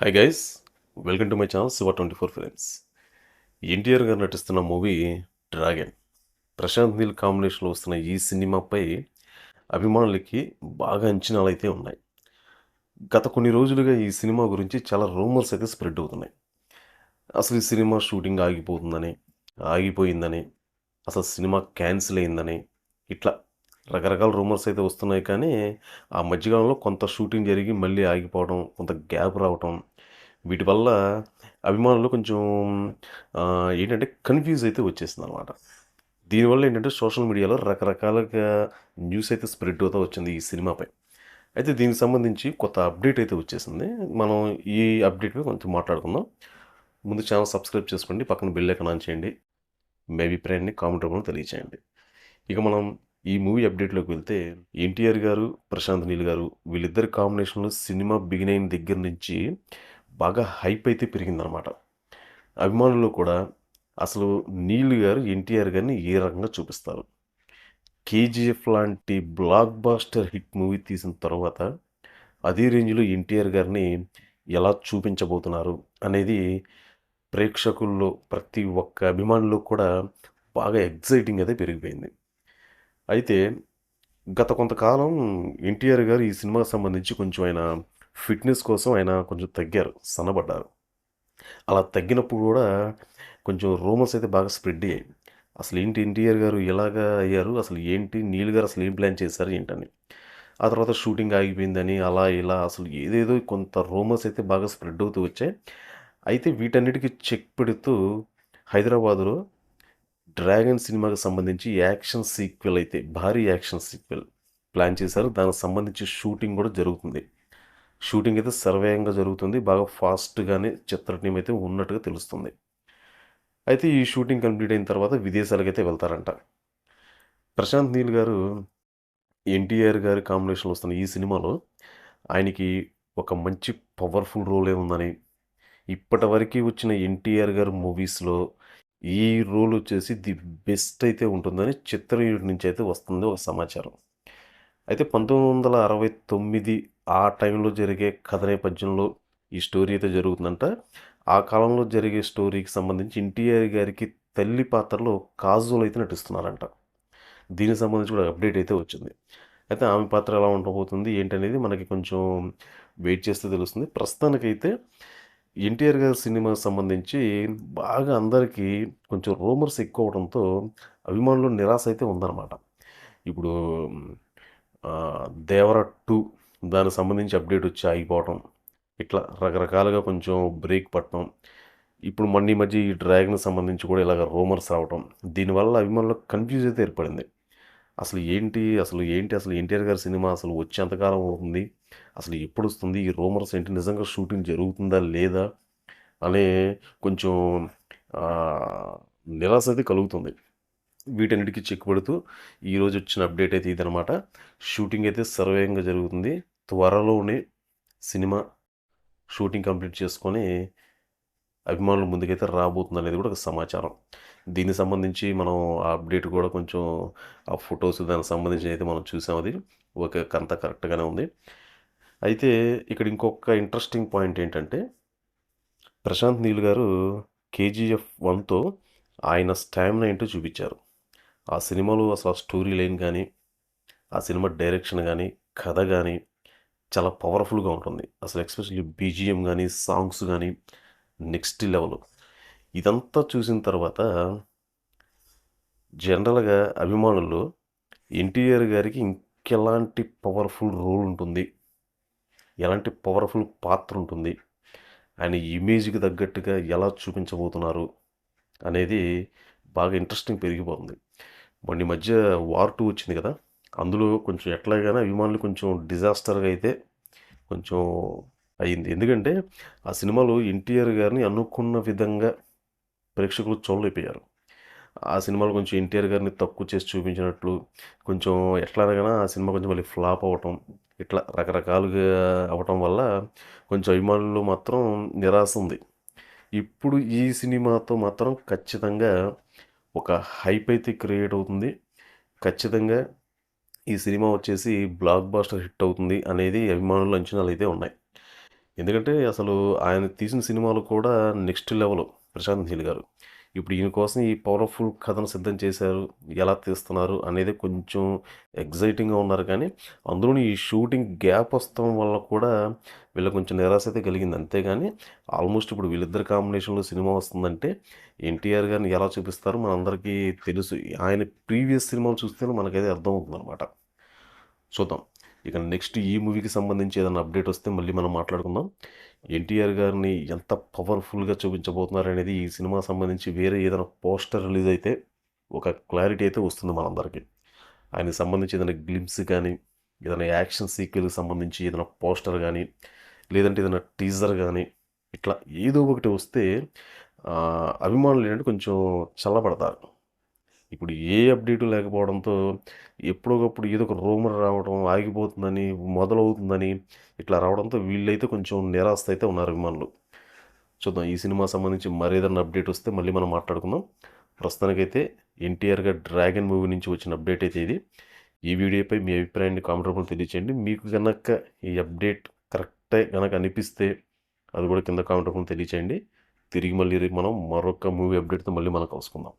Hi guys welcome to my channel Shiva twenty four films NTR గారు నటిస్తున్న movie dragon Prashanth Neel కాంబినేషన్లో వస్తున్న ఈ సినిమాపై అభిమానులకి బాగా అంచనాలు అయితే ఉన్నాయి. గత కొన్ని రోజులుగా ఈ సినిమా గురించి చాలా రూమర్స్ అయితే స్ప్రెడ్ అవుతున్నాయి. అసలు ఈ సినిమా షూటింగ్ ఆగిపోతుందని ఆగిపోయిందని అసలు సినిమా క్యాన్సిల్ అయిందని ఇట్లా రకరకాల రూమర్స్ అయితే వస్తున్నాయి. కానీ ఆ మధ్యకాలంలో కొంత షూటింగ్ జరిగి మళ్ళీ ఆగిపోవడం కొంత గ్యాప్ రావటం వీటి వల్ల అభిమానులు కొంచెం ఏంటంటే కన్ఫ్యూజ్ అయితే వచ్చేసింది అనమాట దీనివల్ల ఏంటంటే సోషల్ మీడియాలో రకరకాలుగా న్యూస్ అయితే స్ప్రెడ్ అవుతూ వచ్చింది ఈ సినిమాపై. అయితే దీనికి సంబంధించి కొత్త అప్డేట్ అయితే వచ్చేసింది. మనం ఈ అప్డేట్పై కొంచెం మాట్లాడుకుందాం. ముందు ఛానల్ సబ్స్క్రైబ్ చేసుకోండి. పక్కన బెల్ ఐకాన్ ఆన్ చేయండి. మీ అభిప్రాయాన్ని కామెంట్ రూపంలో తెలియచేయండి. ఇక మనం ఈ మూవీ అప్డేట్లోకి వెళ్తే ఎన్టీఆర్ గారు ప్రశాంత్ నీల్ గారు వీళ్ళిద్దరి కాంబినేషన్లో సినిమా బిగిన్ అయిన దగ్గర నుంచి బాగా హైప్ అయితే పెరిగిందనమాట అభిమానులు కూడా అసలు నీల్ గారు ఎన్టీఆర్ గారిని ఏ రకంగా చూపిస్తారు? కేజీఎఫ్ లాంటి బ్లాక్ బాస్టర్ హిట్ మూవీ తీసిన తర్వాత అదే రేంజ్లో ఎన్టీఆర్ గారిని ఎలా చూపించబోతున్నారు అనేది ప్రేక్షకుల్లో ప్రతి ఒక్క అభిమానులు కూడా బాగా ఎగ్జైటింగ్ అయితే పెరిగిపోయింది. అయితే గత కొంతకాలం ఎన్టీఆర్ గారు ఈ సినిమాకి సంబంధించి కొంచెం ఆయన ఫిట్నెస్ కోసం ఆయన కొంచెం తగ్గారు సన్నబడ్డారు. అలా తగ్గినప్పుడు కూడా కొంచెం రూమర్స్ అయితే బాగా స్ప్రెడ్ అయ్యాయి. అసలు ఏంటి ఎన్టీఆర్ గారు ఎలాగా అయ్యారు? అసలు ఏంటి నీల్ గారు అసలు ఏం ప్లాన్ చేశారు ఏంటని. ఆ తర్వాత షూటింగ్ ఆగిపోయిందని అలా ఇలా అసలు ఏదేదో కొంత రూమర్స్ అయితే బాగా స్ప్రెడ్ అవుతూ వచ్చాయి. అయితే వీటన్నిటికీ చెక్ పెడుతూ హైదరాబాదులో డ్రాగన్ సినిమాకి సంబంధించి యాక్షన్ సీక్వెల్ అయితే భారీ యాక్షన్ సీక్వెల్ ప్లాన్ చేశారు. దానికి సంబంధించి షూటింగ్ కూడా జరుగుతుంది. షూటింగ్ అయితే సర్వేయంగా జరుగుతుంది. బాగా ఫాస్ట్గానే చిత్ర టీం అయితే ఉన్నట్టుగా తెలుస్తుంది. అయితే ఈ షూటింగ్ కంప్లీట్ అయిన తర్వాత విదేశాలకైతే వెళ్తారంట. ప్రశాంత్ నీల్ గారు ఎన్టీఆర్ గారి కాంబినేషన్లో వస్తున్న ఈ సినిమాలో ఆయనకి ఒక మంచి పవర్ఫుల్ రోలే ఉందని ఇప్పటివరకు వచ్చిన ఎన్టీఆర్ గారి మూవీస్లో ఈ రోల్ వచ్చేసి ది బెస్ట్ అయితే ఉంటుందని చిత్రయుడి నుంచి అయితే వస్తుంది ఒక సమాచారం. అయితే పంతొమ్మిది వందల అరవై తొమ్మిది ఆ టైంలో జరిగే కథ నేపథ్యంలో ఈ స్టోరీ అయితే జరుగుతుందంట. ఆ కాలంలో జరిగే స్టోరీకి సంబంధించి ఎన్టీఆర్ గారికి తల్లి పాత్రలో కాజులు అయితే నటిస్తున్నారంట. దీనికి సంబంధించి కూడా అప్డేట్ అయితే వచ్చింది. అయితే ఆమె పాత్ర ఎలా ఉండబోతుంది ఏంటనేది మనకి కొంచెం వెయిట్ చేస్తే తెలుస్తుంది. ప్రస్తుతానికైతే ఎన్టీఆర్ గారి సినిమాకి సంబంధించి బాగా అందరికీ కొంచెం రూమర్స్ ఎక్కువ అవడంతో అభిమానులు నిరాశ అయితే ఉందన్నమాట. ఇప్పుడు దేవర టూ దానికి సంబంధించి అప్డేట్ వచ్చి ఆగిపోవటం ఇట్లా రకరకాలుగా కొంచెం బ్రేక్ పట్టడం ఇప్పుడు మొన్న మధ్య ఈ డ్రాగన్ సంబంధించి కూడా ఇలాగ రూమర్స్ రావటం దీనివల్ల అభిమానులకు కన్ఫ్యూజ్ అయితే ఏర్పడింది. అసలు ఏంటి? అసలు ఏంటి? అసలు ఎన్టీఆర్ గారి సినిమా అసలు వచ్చేంతకాలం అవుతుంది? అసలు ఎప్పుడు వస్తుంది ఈ రూమర్స్ ఏంటి? నిజంగా షూటింగ్ జరుగుతుందా? లేదా? అనే కొంచెం నిరాశ అయితే కలుగుతుంది. వీటన్నిటికీ చెక్ పెడుతూ ఈరోజు వచ్చిన అప్డేట్ అయితే ఇదనమాట షూటింగ్ అయితే సర్వేయంగా జరుగుతుంది. త్వరలోనే సినిమా షూటింగ్ కంప్లీట్ చేసుకొని అభిమానుల ముందుకైతే రాబోతుంది అనేది కూడా ఒక సమాచారం. దీనికి సంబంధించి మనం ఆ అప్డేట్ కూడా కొంచెం ఆ ఫొటోస్ దానికి సంబంధించి అయితే మనం చూసాం అది. ఒక అంతా కరెక్ట్గానే ఉంది. అయితే ఇక్కడ ఇంకొక ఇంట్రెస్టింగ్ పాయింట్ ఏంటంటే ప్రశాంత్ నీల్ గారు కేజీఎఫ్ వన్తో ఆయన స్టామినా ఏంటో చూపించారు. ఆ సినిమాలో అసలు ఆ స్టోరీ లైన్ కానీ ఆ సినిమా డైరెక్షన్ కానీ కథ కానీ చాలా పవర్ఫుల్గా ఉంటుంది. అసలు ఎక్స్పెషల్లీ బీజిఎం కానీ సాంగ్స్ కానీ నెక్స్ట్ లెవెల్. ఇదంతా చూసిన తర్వాత జనరల్గా అభిమానులు ఎన్టీఆర్ గారికి ఇంకెలాంటి పవర్ఫుల్ రోల్ ఉంటుంది? ఎలాంటి పవర్ఫుల్ పాత్ర ఉంటుంది? ఆయన ఇమేజ్కి తగ్గట్టుగా ఎలా చూపించబోతున్నారు? అనేది బాగా ఇంట్రెస్టింగ్ పెరిగిపోతుంది. మొన్న మధ్య వార్ టూ వచ్చింది కదా? అందులో కొంచెం ఎట్లాగైనా అభిమానులు కొంచెం డిజాస్టర్గా అయితే కొంచెం అయింది ఎందుకంటే ఆ సినిమాలో ఎన్టీఆర్ గారిని అనుకున్న విధంగా ప్రేక్షకులు చూడలేకపోయారు ఆ సినిమాలో కొంచెం ఎన్టీఆర్ గారిని తక్కువ చేసి చూపించినట్లు కొంచెం ఎట్లాగైనా ఆ సినిమా కొంచెం మళ్ళీ ఫ్లాప్ అవ్వటం ఇట్లా రకరకాలుగా అవ్వటం వల్ల కొంచెం అభిమానులు మాత్రం నిరాశ ఉంది. ఇప్పుడు ఈ సినిమాతో మాత్రం ఖచ్చితంగా ఒక హైప్ అయితే క్రియేట్ అవుతుంది. ఖచ్చితంగా ఈ సినిమా వచ్చేసి బ్లాక్ బాస్టర్ హిట్ అవుతుంది అనేది అభిమానుల అంచనాలు అయితే ఉన్నాయి. ఎందుకంటే అసలు ఆయన తీసిన సినిమాలు కూడా నెక్స్ట్ లెవెల్. ప్రశాంత్ నీల్ గారు. ఇప్పుడు ఈయన కోసం ఈ పవర్ఫుల్ కథను సిద్ధం చేశారు. ఎలా తీస్తున్నారు అనేది కొంచెం ఎగ్జైటింగ్గా ఉన్నారు కానీ అందులోని ఈ షూటింగ్ గ్యాప్ వస్తాం వల్ల కూడా వీళ్ళకి కొంచెం నిరాశ అయితే కలిగింది. అంతేగాని ఆల్మోస్ట్ ఇప్పుడు వీళ్ళిద్దరు కాంబినేషన్లో సినిమా వస్తుందంటే ఎన్టీఆర్ గారిని ఎలా చూపిస్తారో మనందరికీ తెలుసు. ఆయన ప్రీవియస్ సినిమాలు చూస్తేనే మనకైతే అర్థమవుతుంది అనమాట చూద్దాం. ఇక నెక్స్ట్ ఈ మూవీకి సంబంధించి ఏదైనా అప్డేట్ వస్తే మళ్ళీ మనం మాట్లాడుకుందాం. ఎన్టీఆర్ గారిని ఎంత పవర్ఫుల్గా చూపించబోతున్నారు అనేది ఈ సినిమా సంబంధించి వేరే ఏదైనా పోస్టర్ రిలీజ్ అయితే ఒక క్లారిటీ అయితే వస్తుంది మనందరికీ. ఆయనకి సంబంధించి ఏదైనా గ్లిమ్స్ కానీ ఏదైనా యాక్షన్ సీక్వెల్కి సంబంధించి ఏదైనా పోస్టర్ కానీ లేదంటే ఏదైనా టీజర్ కానీ ఇట్లా ఏదో ఒకటి వస్తే అభిమానులు ఏంటంటే కొంచెం చల్లబడతారు. ఇప్పుడు ఏ అప్డేటు లేకపోవడంతో ఎప్పుడోకప్పుడు ఏదో ఒక రూమర్ రావడం ఆగిపోతుందని మొదలవుతుందని ఇట్లా రావడంతో వీళ్ళైతే కొంచెం నిరాశ అయితే ఉన్నారు అభిమానులు. చూద్దాం ఈ సినిమా సంబంధించి మరేదన్నా అప్డేట్ వస్తే మళ్ళీ మనం మాట్లాడుకుందాం. ప్రస్తుతానికైతే ఎన్టీఆర్గా డ్రాగన్ మూవీ నుంచి వచ్చిన అప్డేట్ అయితే ఇది. ఈ వీడియోపై మీ అభిప్రాయాన్ని కామెంట్ రూపంలో తెలియచేయండి. మీకు కనుక ఈ అప్డేట్ కరెక్టే కనుక అనిపిస్తే అది కూడా కింద కామెంట్ రూపంలో తెలియచేయండి. తిరిగి మళ్ళీ మనం మరొక మూవీ అప్డేట్తో మళ్ళీ మనం కలుసుకుందాం.